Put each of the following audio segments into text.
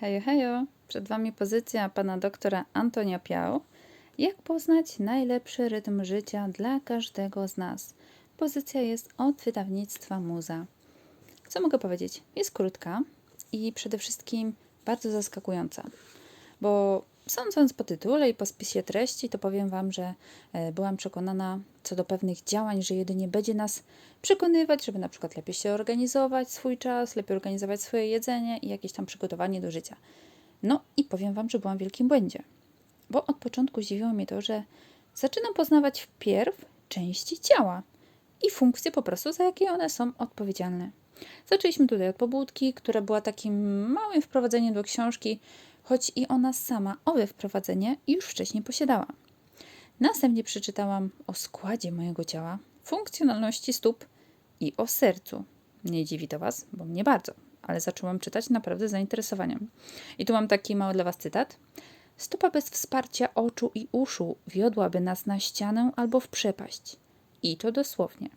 Hejo, hejo! Przed Wami pozycja pana doktora Antonia Piał. Jak poznać najlepszy rytm życia dla każdego z nas? Pozycja jest od wydawnictwa Muza. Co mogę powiedzieć? Jest krótka i przede wszystkim bardzo zaskakująca, bo sądząc po tytule i po spisie treści, to powiem Wam, że e, byłam przekonana co do pewnych działań, że jedynie będzie nas przekonywać, żeby na przykład lepiej się organizować swój czas, lepiej organizować swoje jedzenie i jakieś tam przygotowanie do życia. No i powiem Wam, że byłam w wielkim błędzie, bo od początku zdziwiło mnie to, że zaczynam poznawać wpierw części ciała i funkcje po prostu, za jakie one są odpowiedzialne. Zaczęliśmy tutaj od pobudki, która była takim małym wprowadzeniem do książki, choć i ona sama owe wprowadzenie już wcześniej posiadała. Następnie przeczytałam o składzie mojego ciała, funkcjonalności stóp i o sercu. Nie dziwi to Was, bo mnie bardzo, ale zaczęłam czytać naprawdę z zainteresowaniem. I tu mam taki mały dla Was cytat. Stopa bez wsparcia oczu i uszu wiodłaby nas na ścianę albo w przepaść. I to dosłownie.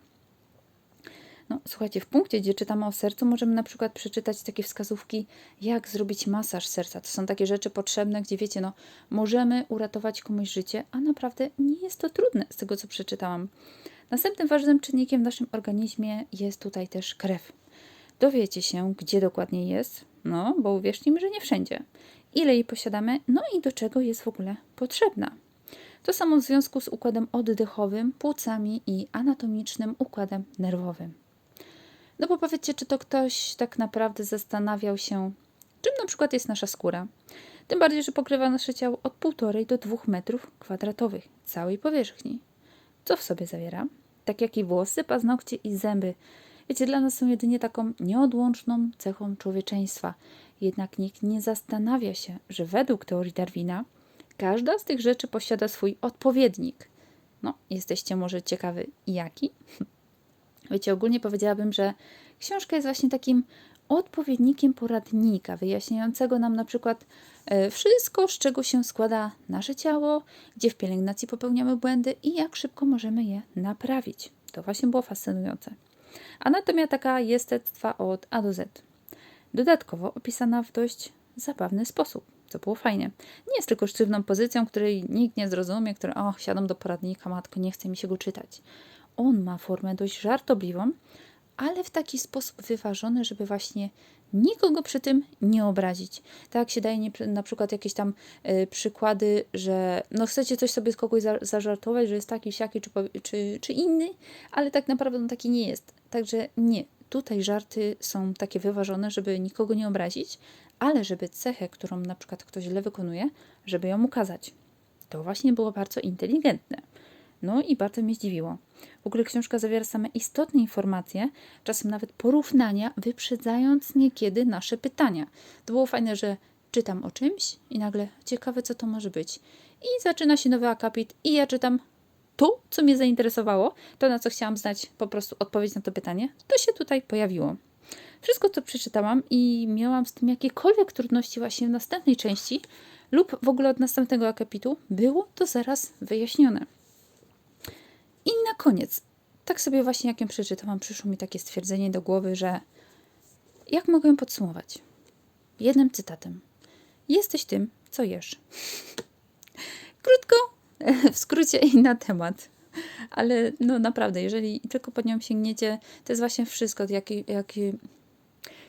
No, słuchajcie, w punkcie, gdzie czytamy o sercu, możemy na przykład przeczytać takie wskazówki, jak zrobić masaż serca. To są takie rzeczy potrzebne, gdzie wiecie, no, możemy uratować komuś życie, a naprawdę nie jest to trudne z tego, co przeczytałam. Następnym ważnym czynnikiem w naszym organizmie jest tutaj też krew. Dowiecie się, gdzie dokładnie jest, no, bo uwierzcie mi, że nie wszędzie. Ile jej posiadamy, no i do czego jest w ogóle potrzebna. To samo w związku z układem oddechowym, płucami i anatomicznym układem nerwowym. No bo powiedzcie, czy to ktoś tak naprawdę zastanawiał się, czym na przykład jest nasza skóra. Tym bardziej, że pokrywa nasze ciało od 1,5 do 2 metrów kwadratowych całej powierzchni. Co w sobie zawiera? Tak jak i włosy, paznokcie i zęby. Wiecie, dla nas są jedynie taką nieodłączną cechą człowieczeństwa. Jednak nikt nie zastanawia się, że według teorii Darwina każda z tych rzeczy posiada swój odpowiednik. No, jesteście może ciekawy, jaki? Wiecie, ogólnie powiedziałabym, że książka jest właśnie takim odpowiednikiem poradnika, wyjaśniającego nam na przykład e, wszystko, z czego się składa nasze ciało, gdzie w pielęgnacji popełniamy błędy i jak szybko możemy je naprawić. To właśnie było fascynujące. Anatomia taka jestestwa od A do Z. Dodatkowo opisana w dość zabawny sposób, co było fajnie. Nie jest tylko sztywną pozycją, której nikt nie zrozumie, która, o, siadam do poradnika, matko, nie chce mi się go czytać on ma formę dość żartobliwą, ale w taki sposób wyważony, żeby właśnie nikogo przy tym nie obrazić. Tak się daje nie, na przykład jakieś tam y, przykłady, że no chcecie coś sobie z kogoś za, zażartować, że jest taki, siaki czy, czy, czy inny, ale tak naprawdę on taki nie jest. Także nie. Tutaj żarty są takie wyważone, żeby nikogo nie obrazić, ale żeby cechę, którą na przykład ktoś źle wykonuje, żeby ją ukazać. To właśnie było bardzo inteligentne. No i bardzo mnie zdziwiło. W ogóle książka zawiera same istotne informacje, czasem nawet porównania, wyprzedzając niekiedy nasze pytania. To było fajne, że czytam o czymś i nagle ciekawe, co to może być. I zaczyna się nowy akapit i ja czytam to, co mnie zainteresowało, to na co chciałam znać po prostu odpowiedź na to pytanie, to się tutaj pojawiło. Wszystko, co przeczytałam i miałam z tym jakiekolwiek trudności właśnie w następnej części lub w ogóle od następnego akapitu, było to zaraz wyjaśnione. I na koniec, tak sobie właśnie jak ją przeczytałam, przyszło mi takie stwierdzenie do głowy, że jak mogę ją podsumować? Jednym cytatem. Jesteś tym, co jesz. Krótko, w skrócie i na temat. Ale no naprawdę, jeżeli tylko pod nią sięgniecie, to jest właśnie wszystko, jaki, jaki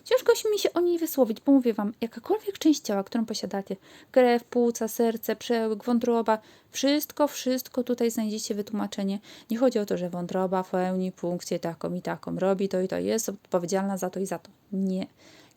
Ciężko mi się o niej wysłowić, bo mówię Wam, jakakolwiek część ciała, którą posiadacie, krew, płuca, serce, przełyk, wątroba, wszystko, wszystko tutaj znajdziecie wytłumaczenie. Nie chodzi o to, że wątroba pełni funkcję taką i taką, robi to i to, jest odpowiedzialna za to i za to. Nie.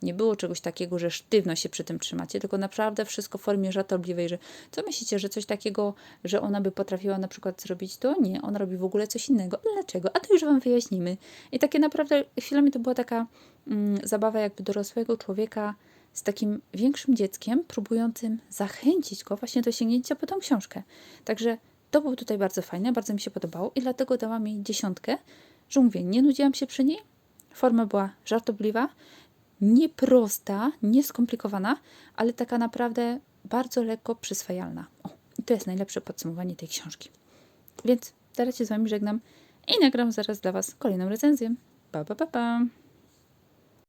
Nie było czegoś takiego, że sztywno się przy tym trzymacie, tylko naprawdę wszystko w formie żartobliwej, że co myślicie, że coś takiego, że ona by potrafiła na przykład zrobić to? Nie, ona robi w ogóle coś innego. Dlaczego? A to już Wam wyjaśnimy. I takie naprawdę chwilami to była taka mm, zabawa jakby dorosłego człowieka z takim większym dzieckiem, próbującym zachęcić go właśnie do sięgnięcia po tą książkę. Także to było tutaj bardzo fajne, bardzo mi się podobało i dlatego dałam jej dziesiątkę, że mówię, nie nudziłam się przy niej, forma była żartobliwa, nieprosta, nieskomplikowana, ale taka naprawdę bardzo lekko przyswajalna. O, i to jest najlepsze podsumowanie tej książki. Więc teraz się z Wami żegnam i nagram zaraz dla Was kolejną recenzję. Pa, pa, pa, pa.